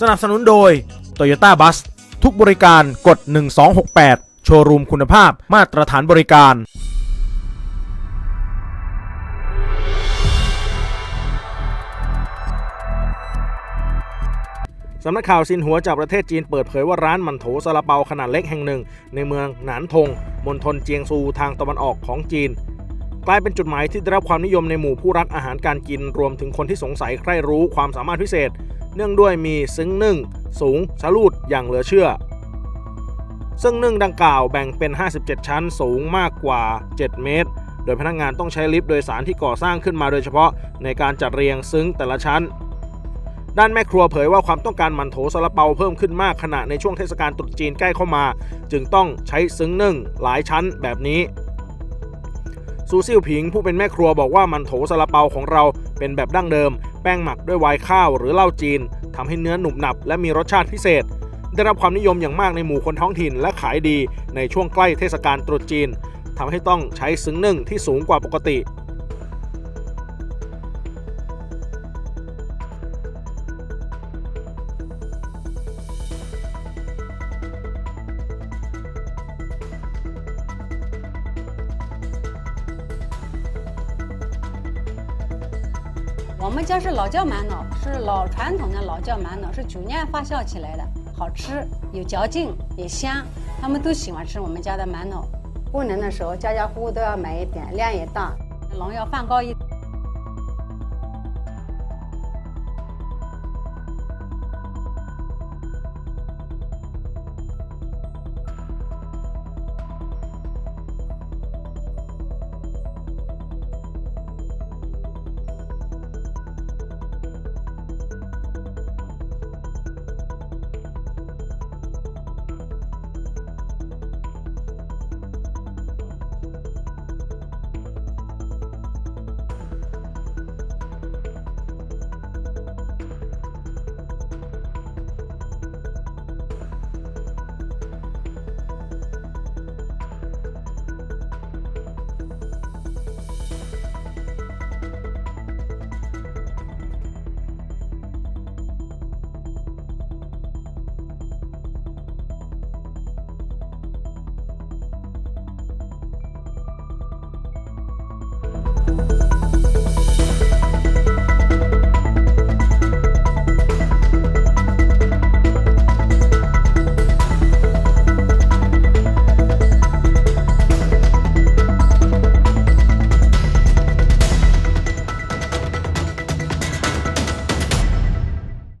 สนับสนุนโดย Toyota Bus ทุกบริการกด 1268 โชว์รูมคุณภาพมาตรฐานบริการ สำนักข่าวซินหัวจากประเทศจีนเปิดเผยว่าร้านมันโถซาลาเปาขนาดเล็กแห่งหนึ่ง ในเมืองหนานทงมณฑลเจียงซูทางตะวันออกของจีนกลายเป็นจุดหมายที่ได้รับความนิยมในหมู่ผู้รักอาหารการกิน รวมถึงคนที่สงสัยใคร่รู้ความสามารถพิเศษ เนื่องด้วยมีซึ้งนึ่ง สูงชะลูดอย่างเหลือเชื่อ ซึ่งนึ่งดังกล่าวแบ่งเป็น 57 ชั้นสูงมากกว่า 7 เมตร โดยพนักงานต้องใช้ลิฟต์โดยสารที่ก่อสร้างขึ้นมาโดยเฉพาะในการจัดเรียงซึ้งแต่ละชั้นด้านแม่ครัวเผยว่าความต้องการมันโถซาลาเปาเพิ่มขึ้นมากขณะในช่วงเทศกาลตรุษจีนใกล้เข้ามา จึงต้องใช้ซึ้งนึ่งหลายชั้นแบบนี้ ซูซิ่วผิงผู้เป็นแม่ครัวบอกว่ามันโถซาลาเปาของเราเป็นแบบดั้งเดิม ป้งหมักด้วยไวน์ข้าวหรือเหล้าจีนทำให้เนื้อหนุบหนับและมีรสชาติพิเศษ ได้รับความนิยมอย่างมากในหมู่คนท้องถิ่นและขายดีในช่วงใกล้เทศกาลตรุษจีนทำให้ต้องใช้ซึ้งนึ่งที่สูงกว่าปกติ 我们家是老窖玛瑙，是老传统的老窖玛瑙，是九年发酵起来的，好吃，有嚼劲，也香，他们都喜欢吃我们家的玛瑙。过年的时候，家家户户都要买一点，量也大，农药放高一点。